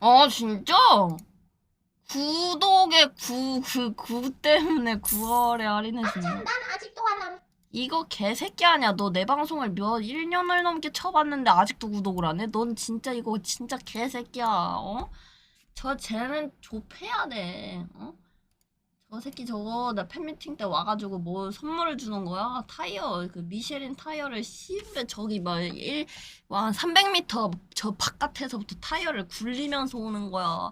아 진짜? 구독에 구, 그, 구 때문에 9월에 할인해 주네. 난 아직도 안 함. 이거 개새끼 아니야. 너 내 방송을 몇 1년을 넘게 쳐봤는데 아직도 구독을 안 해? 넌 진짜 이거 진짜 개새끼야. 어? 저 쟤는 좁혀야 돼. 어? 저 새끼 저거 나 팬미팅 때 와가지고 뭐 선물을 주는 거야? 타이어 그 미쉐린 타이어를 씨부레 저기 막일한 300m 저 바깥에서부터 타이어를 굴리면서 오는 거야.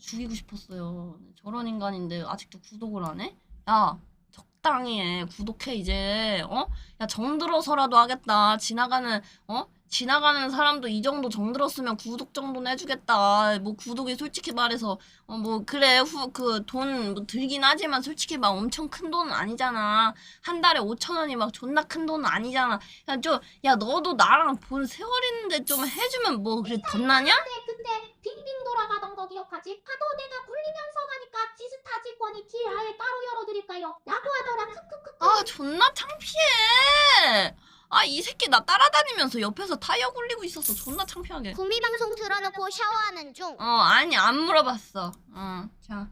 죽이고 싶었어요. 저런 인간인데 아직도 구독을 안 해? 야 적당히 해. 구독해 이제. 어? 야 정들어서라도 하겠다. 지나가는 어? 지나가는 사람도 이 정도 정들었으면 구독 정도는 해주겠다. 뭐 구독이 솔직히 말해서 어 뭐 그래 후 그 돈 뭐 들긴 하지만 솔직히 막 엄청 큰 돈은 아니잖아. 한 달에 5천 원이 막 존나 큰 돈은 아니잖아. 야좀야 너도 나랑 본 세월 있는데 좀 해주면 뭐 그래 덧나냐? 근데 그때 빙빙 돌아가던 거 기억하지? 파도 내가 굴리면서 가니까 지스타 직원이 길 아예 따로 열어드릴까요? 라고 하더라. 크크크. 아 존나 창피해. 아 이 새끼 나 따라다니면서 옆에서 타이어 굴리고 있었어. 존나 창피하게. 구미 방송 틀어놓고 샤워하는 중. 어 아니 안 물어봤어. 어 자.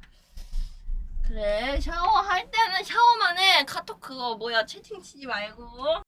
그래 샤워할 때는 샤워만 해. 카톡 그거 뭐야 채팅 치지 말고.